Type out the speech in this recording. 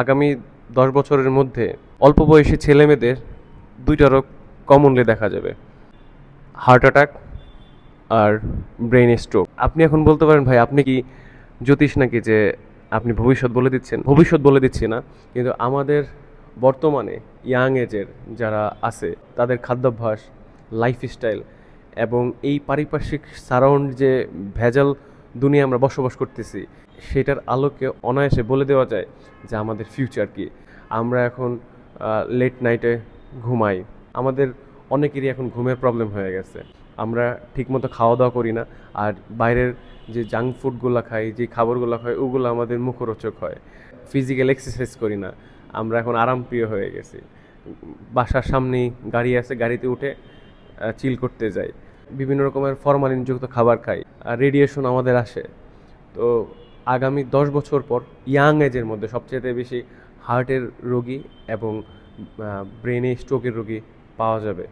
আগামী দশ বছরের মধ্যে অল্প বয়সী ছেলেমেয়েদের দুইটা রোগ কমনলি দেখা যাবে। হার্ট অ্যাটাক আর ব্রেন স্ট্রোক আপনি এখন বলতে পারেন, ভাই, আপনি কি জ্যোতিষ নাকি যে আপনি ভবিষ্যৎ বলে দিচ্ছেন? ভবিষ্যৎ বলে দিচ্ছি না, কিন্তু আমাদের বর্তমানে ইয়াং এজের যারা আছে, তাদের খাদ্যাভ্যাস লাইফস্টাইল এবং এই পারিপার্শ্বিক সারাউন্ড যে ভেজাল দুনিয়া আমরা বসবাস করতেছি, সেটার আলোকে অনায়াসে বলে দেওয়া যায় যে আমাদের ফিউচার কি। আমরা এখন লেট নাইটে ঘুমাই। আমাদের অনেকেরই এখন ঘুমের প্রবলেম হয়ে গেছে। আমরা ঠিকমতো খাওয়া দাওয়া করি না আর বাইরের যে জাঙ্ক ফুডগুলো খাই, যে খাবারগুলো খাই, ওগুলো আমাদের মুখরোচক হয়। ফিজিক্যাল এক্সারসাইজ করি না। আমরা এখন আরামপ্রিয় হয়ে গেছি। বাসার সামনেই গাড়ি আছে, গাড়িতে উঠে চিল করতে যাই। বিভিন্ন রকমের ফরমালিনযুক্ত খাবার খাই, আর রেডিয়েশন আমাদের আসে। তো আগামী দশ বছর পর ইয়াং এজের মধ্যে সবচেয়ে বেশি হার্টের রোগী এবং ব্রেনে স্ট্রোকের রোগী পাওয়া যাবে।